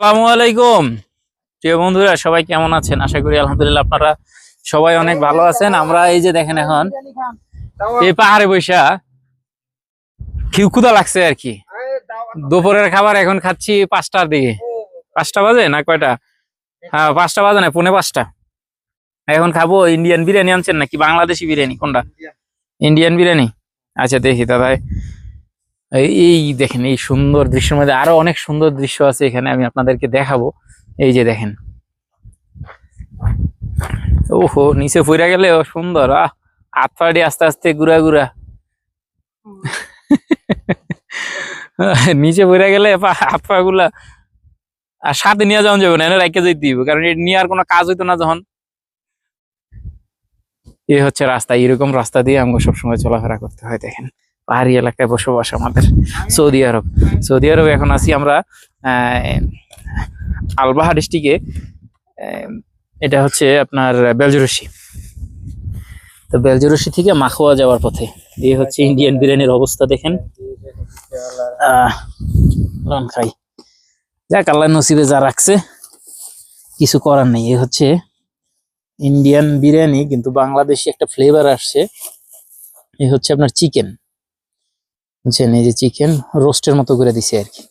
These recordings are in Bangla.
আসসালামু আলাইকুম। প্রিয় বন্ধুরা, সবাই কেমন আছেন? আশা করি আলহামদুলিল্লাহ আপনারা সবাই অনেক ভালো আছেন। আমরা এই যে দেখেন এখন, এই পাহাড়ে বৈশা খিউকুদা লাগছে আর কি। দুপুরের খাবার এখন খাচ্ছি পাঁচটার দিকে। পাঁচটা বাজে না কয়টা? হ্যাঁ পাঁচটা বাজে না, পৌনে পাঁচটা। এখন খাব ইন্ডিয়ান বিরিয়ানি আনছেন নাকি? বাংলাদেশি বিরিয়ানি, কোনটা? ইন্ডিয়ান বিরিয়ানি? আচ্ছা দেখি দাদা এই- দেখেন, এই সুন্দর দৃশ্যের মধ্যে আরও অনেক সুন্দর দৃশ্য আছে এখানে, আমি আপনাদেরকে দেখাবো। এই যে দেখেন। ওহো, নিচে ফুরা গেলে সুন্দর, আহ, হাত পাড়ি আস্তে আস্তে গুড়া গুড়া নিচে ফুরা গেলে হাত পা গুলা। আর সাথে নিয়ে যাওয়া যাবে না রাখতে যেতে দিব কারণ এটা নিয়ে আর কোনো কাজ হইতো না যখন। এ হচ্ছে রাস্তা, এরকম রাস্তা দিয়ে আমাকে সবসময় চলাফেরা করতে হয়, দেখেন। পাহাড়ি এলাকায় বসবাস আমাদের, সৌদি আরব। সৌদি আরব এখন আছি আমরা আলবাহা ডিস্ট্রিক্টে এটা হচ্ছে আপনার বেলজুরসি তো বেলজুরসি থেকে মাখোয়া যাওয়ার পথে, এই হচ্ছে ইন্ডিয়ান বিরিয়ানির অবস্থা দেখেন। লন খাই। যাক, আল্লাহ নসিবে যা রাখছে, কিছু করার নেই। এ হচ্ছে ইন্ডিয়ান বিরিয়ানি, কিন্তু বাংলাদেশি একটা ফ্লেভার আসছে। এ হচ্ছে আপনার চিকেন বুঝছেন এই যে চিকেন রোস্টের মতো করে দিছে আর কি।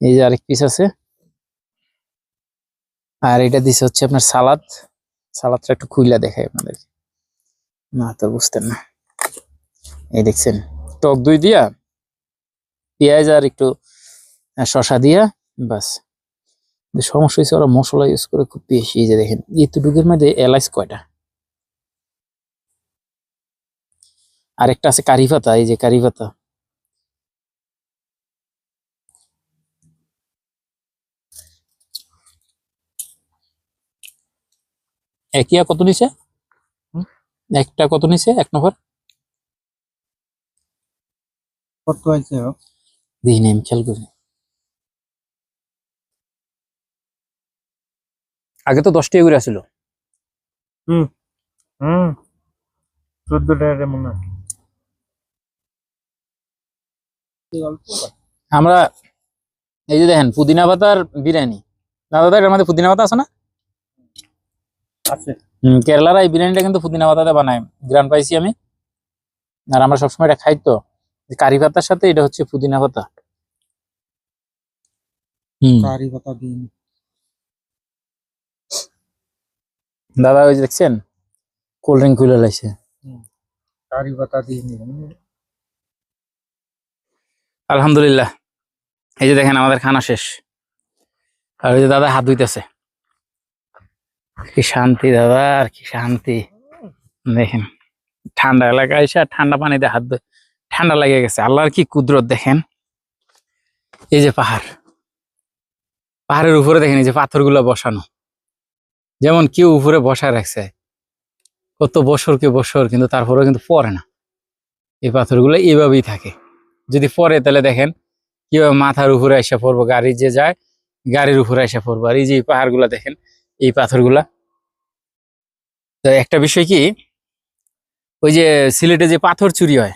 এই যে আরেক পিস আছে। আর এটা দিছে হচ্ছে আপনার সালাদ। সালাদটা একটু খুইলা দেখায় আপনাদেরকে। না তো বুঝতেন না। এই দেখছেন, টক দই দিয়া, পেঁয়াজ আর একটু শসা দিয়া বাস সমস্যা হয়েছে ওরা মশলা ইউজ করে খুব বেশি। এই যে দেখেন, এতটুকুর মধ্যে এলাইচ কয়টা? আরেকটা আছে কারি পাতা, এই যে কারি পাতা। একিয়া কত নিছে? একটা কত নিছে? এক নম্বর কত হয়েছে দেখি না আমি খেয়াল করি। আগে তো দশ টাকা করে আসছিল হুম। চোদ্দ টাকা মনে হয়। আমরা এই যে দেখেন পুদিনা পাতার বিরিয়ানি। দাদা মধ্যে পুদিনা পাতা আছে না? আছে হুম, কেরালার এই বিরিয়ানিটা কিন্তু পুদিনা পাতাতে বানায় গ্রান পাইছি আমি। আর আমরা সবসময় এটা খাই তো। কারি পাতার সাথে এটা হচ্ছে পুদিনা পাতা। কারি পাতা দিন দাদা ওই যে দেখছেন? কোল্ড ড্রিঙ্ক খুলে লাইছে। কারি পাতা দিন আলহামদুলিল্লাহ। এই যে দেখেন আমাদের খানা শেষ। আর ওই যে দাদা হাত ধুইতেছে। কি শান্তি দাদা, আর কি শান্তি। দেখেন, ঠান্ডা এলাকায় এসে ঠান্ডা পানিতে হাত ঠান্ডা লেগে গেছে। আল্লাহর কি কুদরত দেখেন। এই যে পাহাড়। পাহাড়ের উপরে দেখেন, এই যে পাথরগুলো বসানো। যেমন কেউ উপরে বসায় রাখছে। কত বছর কে বছর, কিন্তু তারপরেও কিন্তু পড়ে না। এই পাথরগুলো এইভাবেই থাকে। যদি পরে, তাহলে দেখেন, কীভাবে মাথার উপরে এসে পড়ব, গাড়ি যে যায়, গাড়ির উপরে এসে পড়ব। আর এই যে পাহাড়গুলা দেখেন এই পাথরগুলা। তো একটা বিষয় কি, ওই যে সিলেটে যে পাথর চুরি হয়,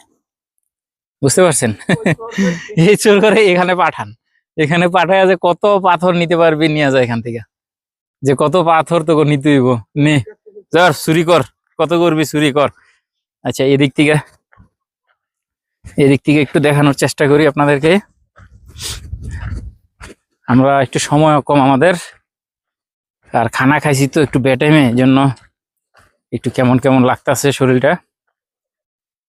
বুঝতে পারছেন? এই চোর করে এখানে পাঠান। এখানে পাঠায় যে কত পাথর নিতে পারবি, নিয়ে যায় এখান থেকে। যে কত পাথর তোকে নিতে হইব, নে, ধর, চুরি কর, কত করবি চুরি কর। আচ্ছা এদিক থেকে এদিক থেকে একটু দেখানোর চেষ্টা করি আপনাদেরকে। আমরা একটু সময় কম আমাদের। আর খানা খাইছি তো একটু বেটাইমে জন্য একটু কেমন কেমন লাগতাছে শরীরটা।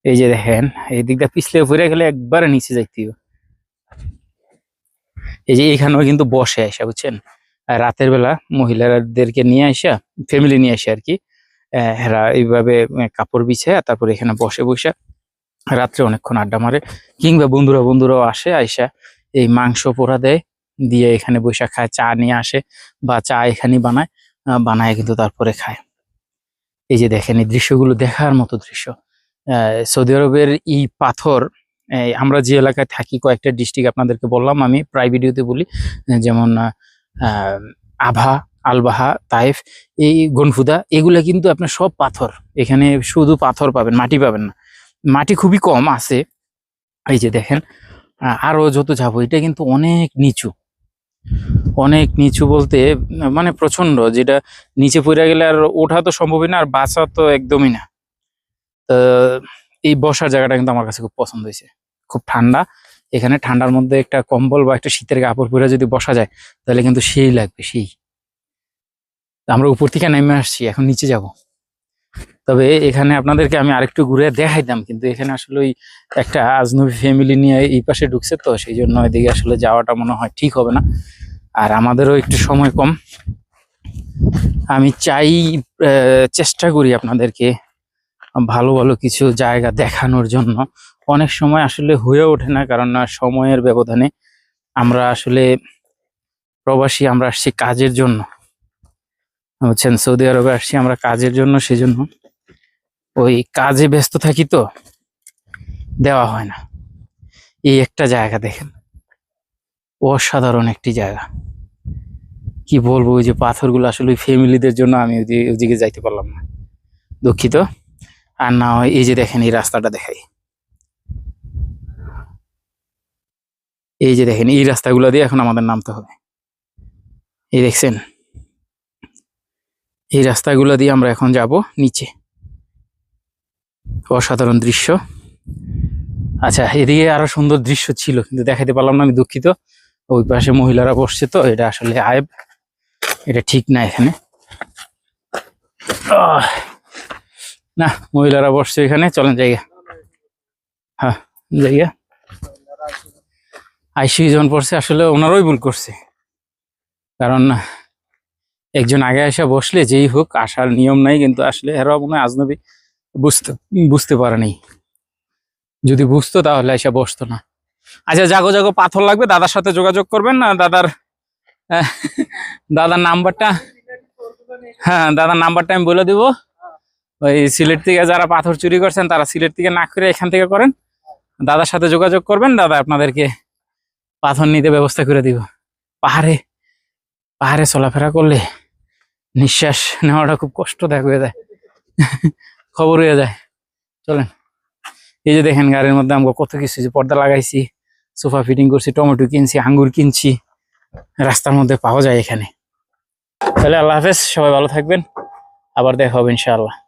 এই যে দেখেন, এই দিকটা পিছলে পড়ে গেলে একবারে নিচে যাইতে হবে। এই যে এইখানেও কিন্তু বসে আসা বুঝছেন? রাতের বেলা মহিলাদেরকে নিয়ে আসা ফ্যামিলি নিয়ে আসে আর কি এরা এইভাবে কাপড় বিছায় তারপরে এখানে বসে বসে রাত্রে অনেকক্ষণ আড্ডা মারে। কিংবা বন্ধুরা বন্ধুরাও আসে, আইসা এই মাংস পোড়া দেয় দিয়ে এখানে বৈশাখ খায় চা নিয়ে আসে বা চা এখানেই বানায় বানায় কিন্তু তারপরে খায়। এই যে দেখেন এই দৃশ্যগুলো দেখার মতো দৃশ্য। সৌদি আরবের এই পাথর আমরা যে এলাকায় থাকি কয়েকটা ডিস্ট্রিক্ট আপনাদেরকে বললাম আমি প্রায় ভিডিওতে বলি যেমন আভা আলবাহা তাইফ এই গনফুদা এগুলো কিন্তু আপনার সব পাথর। এখানে শুধু পাথর পাবেন মাটি পাবেন না। মাটি খুবই কম আছে। এই যে দেখেন আহ, আরও যত যাব এটা কিন্তু অনেক নিচু। অনেক নিচু বলতে মানে প্রচণ্ড যেটা নিচে পড়ে গেলে আর ওঠা তো সম্ভবই না, আর বাঁচা তো একদমই না। এই বসার জায়গাটা কিন্তু আমার কাছে খুব পছন্দ হয়েছে। খুব ঠান্ডা, এখানে ঠান্ডার মধ্যে একটা কম্বল বা একটা শীতের কাপড় পরে যদি বসা যায়, তাহলে কিন্তু সেই লাগবে, সেই। আমরা উপর থেকে নেমে আসছি, এখন নিচে যাব। তবে এখানে আপনাদেরকে আমি আরেকটু ঘুরে দেখাইতাম, কিন্তু এখানে আসলে ওই একটা আজনবী ফ্যামিলি নিয়ে এই পাশে ঢুকছে তো সেই জন্য এদিকে আসলে যাওয়াটা মনে হয় ঠিক হবে না। আর আমাদেরও একটু সময় কম। আমি চাই চেষ্টা করি আপনাদেরকে ভালো ভালো কিছু জায়গা দেখানোর জন্য। অনেক সময় আসলে হয়ে ওঠে না, কারণ না সময়ের ব্যবধানে আমরা আসলে প্রবাসী, আমরা আসছি কাজের জন্য। বুঝছেন সৌদি আরবে আসছি, আমরা কাজের জন্য, সেজন্য। ওই কাজে ব্যস্ত থাকি তো, দেওয়া হয় না। এই একটা জায়গা দেখেন, অসাধারণ একটি জায়গা। কি বলব, ওই যে পাথরগুলো আসলে ওই ফ্যামিলিদের জন্য আমি ওই ওইদিকে যাইতে পারলাম না। দুঃখিত। আর না হয় এই যে দেখেন, এই রাস্তাটা দেখাই। এই যে দেখেন, এই রাস্তাগুলো দিয়ে এখন আমাদের নামতে হবে। এই দেখছেন? এই রাস্তাগুলো দিয়ে আমরা এখন যাব নিচে। অসাধারণ দৃশ্য। আচ্ছা এদিকে আরও সুন্দর দৃশ্য ছিল, কিন্তু দেখাতে পারলাম না, আমি দুঃখিত। ওই পাশে মহিলারা বসছে তো, এটা আসলে আয়ব। এটা ঠিক না এখানে। না, মহিলারা বসছে এখানে, চলেন জায়গা হ্যাঁ জায়গা আইসিউ যখন পড়ছে, আসলে ওনারাই ভুল করছে। কারণ একজন আগে এসে বসলে যেই হোক, আসার নিয়ম নাই কিন্তু আসলে এরা মনে হয় আজনবী বুঝতে বুঝতে পারেনি যদি বুঝতো তাহলে এসে বসতো না। আচ্ছা জাগো জাগো, পাথর লাগবে, দাদার সাথে যোগাযোগ করবেন না? দাদার দাদার নাম্বারটা হ্যাঁ দাদার নাম্বারটা আমি বলে দিব। ওই সিলেট থেকে যারা পাথর চুরি করছেন, তারা সিলেট থেকে না করে এখান থেকে করেন। দাদার সাথে যোগাযোগ করবেন, দাদা আপনাদেরকে পাথর নিতে ব্যবস্থা করে দিব। পাহাড়ে পাহাড়ে চলাফেরা করলে নিঃশ্বাস নেওয়াটা খুব কষ্টদায়ক হয়ে যায়। খবর হয়ে যায়। চলেন। এই যে দেখেন গাড়ির মধ্যে আমরা কত কিছু যে পর্দা লাগাইছি, সোফা ফিটিং করছি, টমেটো কিনছি, আঙ্গুর কিনছি, রাস্তার মধ্যে পাওয়া যায় এখানে। তাহলে আল্লাহ হাফেজ, সবাই ভালো থাকবেন। আবার দেখা হবে ইনশাআল্লাহ।